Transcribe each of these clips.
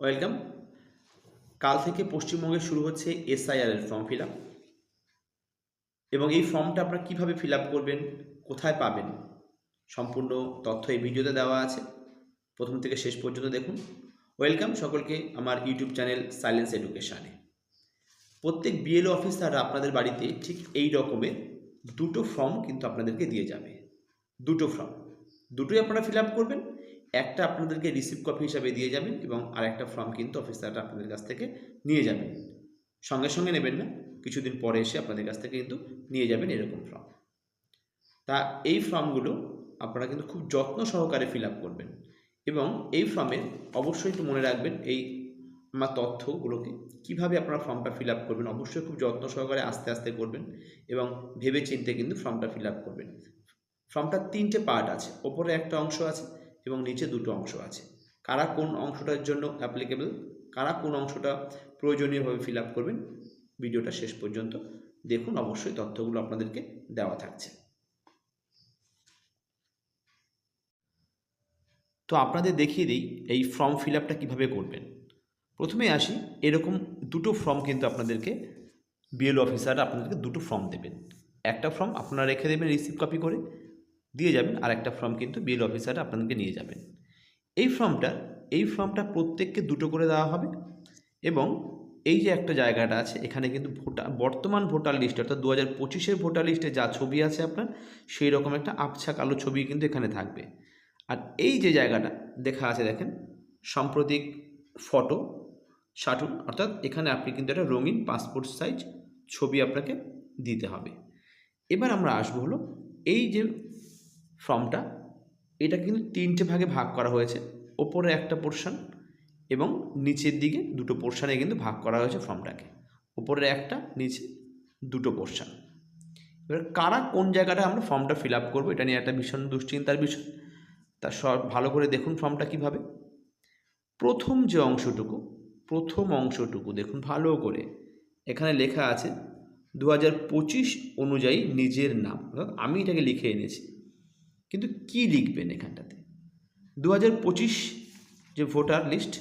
Welcome. কাল থেকে পশ্চিমবঙ্গে শুরু হচ্ছে এসআইআর এর ফর্ম ফিল এবং এই ফর্মটা আপনারা কীভাবে ফিল করবেন, কোথায় পাবেন, সম্পূর্ণ তথ্য এই ভিডিওতে দেওয়া আছে। প্রথম থেকে শেষ পর্যন্ত দেখুন। ওয়েলকাম সকলকে আমার ইউটিউব চ্যানেল সাইলেন্স এডুকেশানে। প্রত্যেক বিএলও অফিসাররা আপনাদের বাড়িতে ঠিক এই রকমের দুটো ফর্ম কিন্তু আপনাদেরকে দিয়ে যাবে। দুটো ফর্ম দুটোই আপনারা ফিল করবেন। একটা আপনাদেরকে রিসিভ কপি হিসাবে দিয়ে যাবেন এবং আরেকটা ফর্ম কিন্তু অফিসাররা আপনাদের কাছ থেকে নিয়ে যাবেন। সঙ্গে সঙ্গে নেবেন না, কিছুদিন পরে এসে আপনাদের কাছ থেকে কিন্তু নিয়ে যাবেন এরকম ফর্ম তা এই ফর্মগুলো আপনারা কিন্তু খুব যত্ন সহকারে ফিল করবেন এবং এই ফর্মে অবশ্যই একটু মনে রাখবেন এই আমার তথ্যগুলোকে, কীভাবে আপনারা ফর্মটা ফিল করবেন, অবশ্যই খুব যত্ন সহকারে আস্তে আস্তে করবেন এবং ভেবে চিনতে কিন্তু ফর্মটা ফিল করবেন। ফর্মটার তিনটে পার্ট আছে, ওপরে একটা অংশ আছে এবং নিচে দুটো অংশ আছে। কারা কোন অংশটার জন্য অ্যাপ্লিকেবল কারা কোন অংশটা প্রয়োজনীয়ভাবে ফিল আপ করবেন, ভিডিওটা শেষ পর্যন্ত দেখুন। অবশ্যই তথ্যগুলো আপনাদেরকে দেওয়া থাকছে। তো আপনাদের দেখিয়ে দিই এই ফর্ম ফিল আপটা কীভাবে করবেন। প্রথমে আসি, এরকম দুটো ফর্ম কিন্তু আপনাদেরকে বিএল অফিসার আপনাদেরকে দুটো ফর্ম দেবেন। একটা ফর্ম আপনারা রেখে দেবেন রিসিভ কপি করে দিয়ে যাবেন আর একটা ফর্ম কিন্তু বিএল অফিসার আপনাদেরকে নিয়ে যাবেন। এই ফর্মটা এই ফর্মটা প্রত্যেককে দুটো করে দেওয়া হবে এবং এই যে একটা জায়গাটা আছে, এখানে কিন্তু ভোটার বর্তমান ভোটার লিস্ট অর্থাৎ দু হাজার পঁচিশের ভোটার লিস্টে যা ছবি আছে আপনার, সেই রকম একটা আবছা কালো ছবি কিন্তু এখানে থাকবে। আর এই যে জায়গাটা দেখা আছে দেখেন, সাম্প্রতিক ফটো শাটুন অর্থাৎ এখানে আপনি কিন্তু একটা রঙিন পাসপোর্ট সাইজ ছবি আপনাকে দিতে হবে। এবার আমরা আসব হলো, এই যে ফর্মটা, এটা কিন্তু তিনটে ভাগে ভাগ করা হয়েছে, ওপরে একটা পোর্শন এবং নিচের দিকে দুটো পোর্শানে কিন্তু ভাগ করা হয়েছে ফর্মটাকে। ওপরে একটা, নিচে দুটো পোর্শন এবার কারা কোন জায়গাটা আমরা ফর্মটা ফিল আপ করব, এটা নিয়ে একটা ভীষণ দুশ্চিন্তার বিষয়। তা সব ভালো করে দেখুন ফর্মটা কীভাবে। প্রথম যে অংশটুকু, প্রথম অংশটুকু দেখুন ভালো করে। এখানে লেখা আছে দু হাজার পঁচিশ অনুযায়ী নিজের নাম আমি এটাকে লিখে এনেছি। কিন্তু কি লিখবেন এখানটাতে? দু হাজার পঁচিশ যে ভোটার লিস্ট,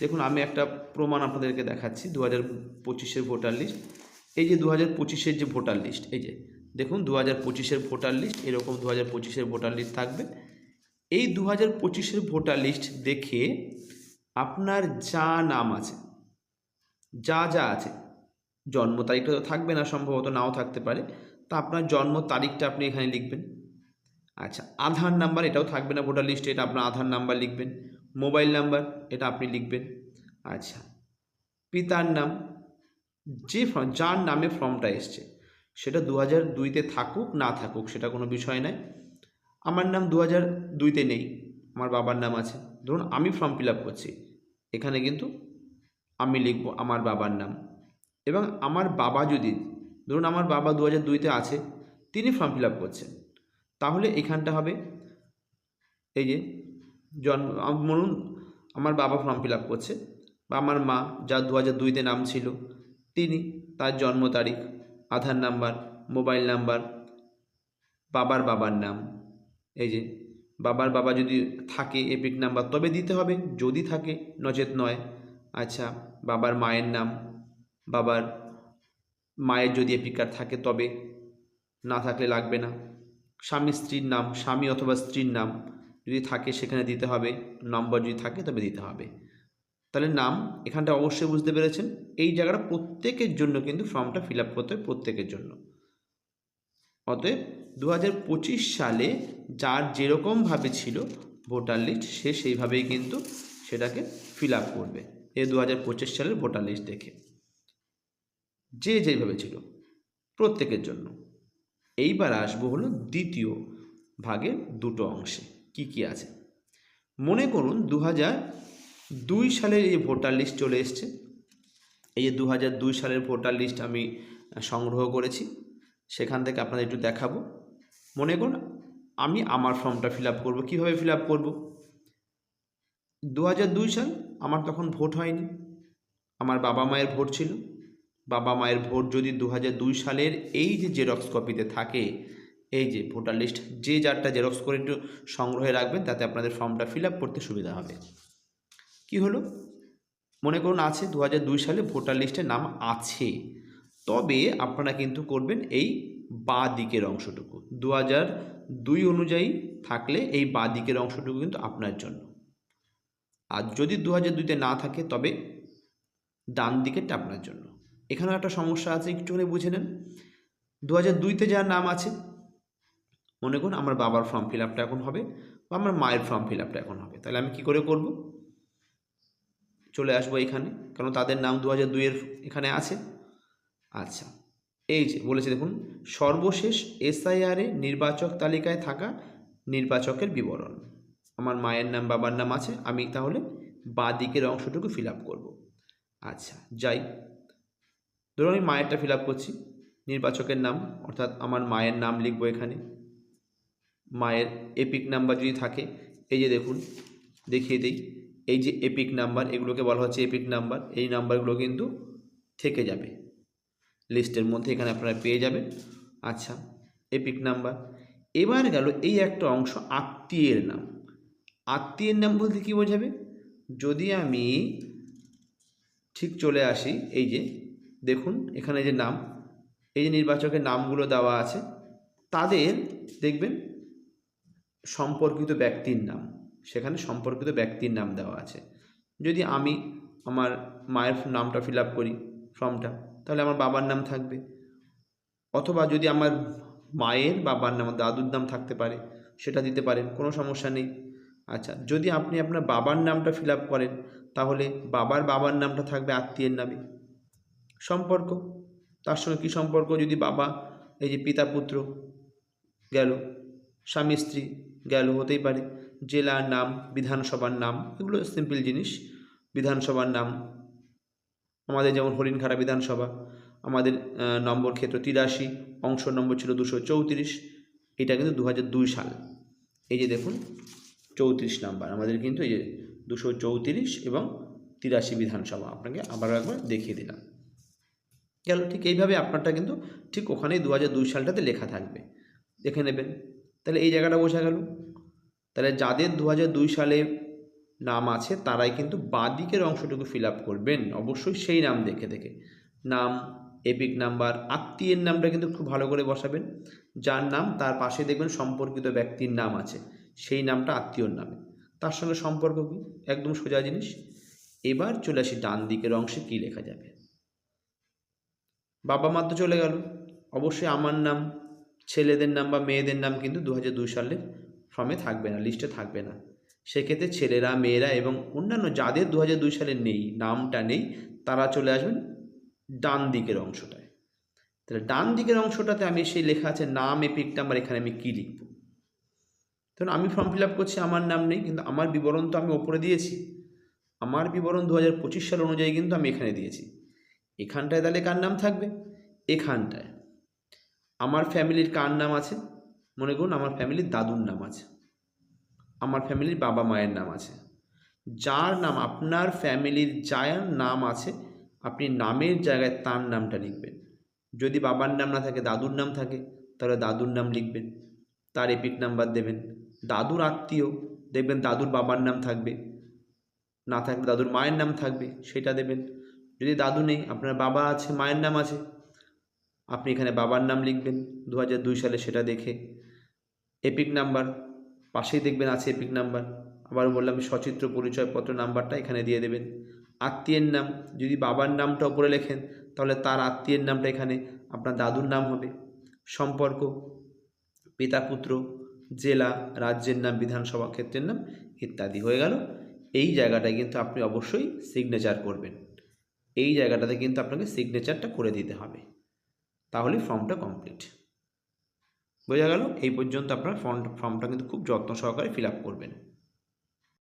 দেখুন আমি একটা প্রমাণ আপনাদেরকে দেখাচ্ছি দু হাজার পঁচিশের ভোটার লিস্ট। এই যে দু হাজার পঁচিশের যে ভোটার লিস্ট, এই যে, দেখুন দু হাজার পঁচিশের ভোটার লিস্ট, এরকম দু হাজার পঁচিশের ভোটার লিস্ট থাকবে। এই দু হাজার পঁচিশের ভোটার লিস্ট দেখে আপনার যা নাম আছে, যা যা আছে, জন্ম তারিখটা তো থাকবে না, সম্ভবত নাও থাকতে পারে, তা আপনার জন্ম তারিখটা আপনি এখানে লিখবেন। আচ্ছা আধার নাম্বার এটাও থাকবে না ভোটার লিস্টে, এটা আপনার আধার নাম্বার লিখবেন। মোবাইল নাম্বার এটা আপনি লিখবেন। আচ্ছা পিতার নাম, যে ফর্ম, যার নামে ফর্মটা এসছে, সেটা দু হাজার দুইতে থাকুক, না থাকুক, সেটা কোনো বিষয় নয়। আমার নাম দু হাজার দুইতে নেই, আমার বাবার নাম আছে। ধরুন আমি ফর্ম ফিল আপ করছি, এখানে কিন্তু আমি লিখব আমার বাবার নাম। এবং আমার বাবা যদি, ধরুন আমার বাবা দু হাজার দুইতে আছে, তিনি ফর্ম ফিল আপ করছেন। তাহলে এখানটা হবে এই যে জন্ম মনুন আমার বাবা ফর্ম ফিল আপ করছে বা আমার মা যার দু হাজার দুইতে নাম ছিল, তিনি তার জন্ম তারিখ, আধার নাম্বার মোবাইল নাম্বার বাবার বাবার নাম, এই যে বাবার বাবা যদি থাকে এপিক নাম্বার, তবে দিতে হবে, যদি থাকে, নচেত নয় আচ্ছা বাবার মায়ের নাম, বাবার মায়ের যদি এপিক কার্ড থাকে, তবে না থাকলে লাগবে না। স্বামী স্ত্রীর নাম, স্বামী অথবা স্ত্রীর নাম যদি থাকে সেখানে দিতে হবে নম্বর যদি থাকে তবে দিতে হবে। তাহলে নাম এখানটা অবশ্যই বুঝতে পেরেছেন। এই জায়গাটা প্রত্যেকের জন্য কিন্তু ফর্মটা ফিল আপ করতে হবে প্রত্যেকের জন্য। অতএব দু হাজার পঁচিশ সালে যার যেরকমভাবে ছিল ভোটার লিস্ট সে সেইভাবেই কিন্তু সেটাকে ফিল আপ করবে। এ দু হাজার পঁচিশ সালের ভোটার লিস্ট দেখে। যে যেভাবে ছিল প্রত্যেকের জন্য। এইবার আসব হলো দ্বিতীয় ভাগের দুটো অংশে। কি কি আছে? মনে করুন দু দুই সালের এই ভোটার লিস্ট চলে এসছে। এই যে দু দুই সালের ভোটার লিস্ট আমি সংগ্রহ করেছি। সেখান থেকে আপনাদের একটু দেখাবো। মনে করুন আমি আমার ফর্মটা ফিল আপ করব। কীভাবে ফিল আপ করব? দু হাজার দুই সাল আমার তখন ভোট হয়নি। আমার বাবা মায়ের ভোট ছিল। বাবা মায়ের ভোট যদি দু দুই সালের এই যে জেরক্স কপিতে থাকে, এই যে ভোটার লিস্ট, যে যারটা জেরক্স করে একটু সংগ্রহে রাখবেন, তাতে আপনাদের ফর্মটা ফিল করতে সুবিধা হবে। কি হলো? মনে করুন আছে দু দুই সালে ভোটার লিস্টে নাম আছে, তবে আপনারা কিন্তু করবেন এই বা দিকের অংশটুকু। দু দুই অনুযায়ী থাকলে এই বা দিকের অংশটুকু কিন্তু আপনার জন্য। আর যদি দু হাজার দুইতে না থাকে, তবে ডান দিকেরটা আপনার জন্য। এখানেও একটা সমস্যা আছে, একটুখানি বুঝে নেন। দু হাজার দুইতে যার নাম আছে, মনে করুন আমার বাবার ফর্ম ফিল আপটা এখন হবে বা আমার মায়ের ফর্ম ফিল আপটা এখন হবে। তাহলে আমি কি করে করব? চলে আসব এখানে, কারণ তাদের নাম দু হাজার দুইয়ের এখানে আছে। আচ্ছা এই যে বলেছে দেখুন, সর্বশেষ এসআইআরে নির্বাচক তালিকায় থাকা নির্বাচকের বিবরণ। আমার মায়ের নাম, বাবার নাম আছে, আমি তাহলে বাঁ দিকের অংশটুকু ফিল আপ করব। আচ্ছা যাই। ধরুন আমি মায়েরটা ফিল করছি, নির্বাচকের নাম, অর্থাৎ আমার মায়ের নাম লিখব এখানে। মায়ের এপিক নাম্বার যদি থাকে, এই যে দেখুন, দেখিয়ে দিই। এই যে এপিক নাম্বার এগুলোকে বলা হচ্ছে এপিক নাম্বার এই নাম্বারগুলো কিন্তু থেকে যাবে। লিস্টের মধ্যে এখানে আপনারা পেয়ে যাবেন। আচ্ছা এপিক নাম্বার এবার গেল এই একটা অংশ আত্মীয়ের নাম। আত্মীয়ের নাম বলতে কী বোঝাবে? যদি আমি ঠিক চলে আসি, এই যে দেখুন, এখানে যে নাম, এই যে নির্বাচকের নামগুলো দেওয়া আছে, তাদের দেখবেন সম্পর্কিত ব্যক্তির নাম, সেখানে সম্পর্কিত ব্যক্তির নাম দেওয়া আছে। যদি আমি আমার মায়ের নামটা ফিল আপ করি, ফর্মটা, তাহলে আমার বাবার নাম থাকবে। অথবা যদি আমার মায়ের বাবার নাম দাদুর নাম থাকতে পারে, সেটা দিতে পারেন, কোনো সমস্যা নেই। আচ্ছা যদি আপনি আপনার বাবার নামটা ফিল আপ করেন, তাহলে বাবার বাবার নামটা থাকবে আত্মীয়ের নামে। সম্পর্ক? তার সঙ্গে কী সম্পর্ক? যদি বাবা, এই যে পিতা পুত্র গেল, স্বামী স্ত্রী গেল, হতেই পারে। জেলার নাম, বিধানসভার নাম, এগুলো সিম্পল জিনিস। বিধানসভার নাম, আমাদের যেমন হরিণখাড়া বিধানসভা, আমাদের নম্বর ক্ষেত্র তিরাশি, অংশ নম্বর ছিল দুশো চৌত্রিশ। এটা কিন্তু দু দুই সাল। এই যে দেখুন, চৌত্রিশ নাম্বার। আমাদের কিন্তু এই যে দুশো চৌত্রিশ এবং তিরাশি বিধানসভা। আপনাকে আবারও একবার দেখিয়ে দিলাম। গেল, ঠিক এইভাবে আপনারটা কিন্তু ঠিক ওখানেই দু হাজার দুই সালটাতে লেখা থাকবে। দেখে নেবেন। তাহলে এই জায়গাটা বোঝা গেল। তাহলে যাদের দু হাজার দুই সালে নাম আছে, তারাই কিন্তু বাঁ দিকের অংশটুকু ফিল আপ করবেন। অবশ্যই সেই নাম দেখে দেখে। নাম এপিক নাম্বার আত্মীয়ের নামটা কিন্তু খুব ভালো করে বসাবেন। যার নাম, তার পাশে দেখবেন সম্পর্কিত ব্যক্তির নাম আছে। সেই নামটা আত্মীয়র নামে। তার সঙ্গে সম্পর্ক কী? একদম সোজা জিনিস। এবার চলে আসি ডান দিকের অংশে কী লেখা যাবে। বাবা মা তো চলে গেল। অবশ্যই আমার নাম, ছেলেদের নাম বা মেয়েদের নাম কিন্তু দু হাজার দুই সালের ফর্মে থাকবে না, লিস্টে থাকবে না। সেক্ষেত্রে ছেলেরা, মেয়েরা এবং অন্যান্য যাদের দু হাজার দুই সালে নেই, নামটা নেই, তারা চলে আসবেন ডান দিকের অংশটায়। তাহলে ডান দিকের অংশটাতে আমি সেই লেখা আছে নাম, এপিক নাম্বার, এখানে আমি কী লিখব? ধরুন আমি ফর্ম ফিল আপ করছি, আমার নাম নেই, কিন্তু আমার বিবরণ তো আমি ওপরে দিয়েছি। আমার বিবরণ দু হাজার পঁচিশ সাল অনুযায়ী কিন্তু আমি এখানে দিয়েছি। এখানটায় তাহলে কার নাম থাকবে? এখানটায়। আমার ফ্যামিলির কার নাম আছে? মনে করুন আমার ফ্যামিলির দাদুর নাম আছে। আমার ফ্যামিলির বাবা মায়ের নাম আছে। যার নাম, আপনার ফ্যামিলির যার নাম আছে, আপনি নামের জায়গায় তার নামটা লিখবেন। যদি বাবার নাম না থাকে, দাদুর নাম থাকে, তাহলে দাদুর নাম লিখবেন। তার এপিক নাম্বার দেবেন। দাদুর আত্মীয়, দেখবেন দাদুর বাবার নাম থাকবে। না থাকলে দাদুর মায়ের নাম থাকবে, সেটা দেবেন। যদি দাদু নেই, আপনার বাবা আছে, মায়ের নাম আছে, আপনি এখানে বাবার নাম লিখবেন দু দুই সালে সেটা দেখে। এপিক নাম্বার পাশেই দেখবেন আছে এপিক নাম্বার আবার বললাম, সচিত্র পরিচয়পত্র নাম্বারটা এখানে দিয়ে দেবেন। আত্মীয়ের নাম, যদি বাবার নামটা উপরে লেখেন, তাহলে তার আত্মীয়ের নামটা এখানে আপনার দাদুর নাম হবে। সম্পর্ক, পিতা পুত্র, জেলা, রাজ্যের নাম, বিধানসভা ক্ষেত্রের নাম ইত্যাদি হয়ে গেল। এই জায়গাটায় কিন্তু আপনি অবশ্যই সিগনেচার করবেন। এই জায়গাটাতে কিন্তু আপনাকে সিগনেচারটা করে দিতে হবে। তাহলে ফর্মটা কমপ্লিট বোঝা গেল? এই পর্যন্ত আপনার ফর্ম ফর্মটা কিন্তু খুব যত্ন সহকারে ফিল করবেন।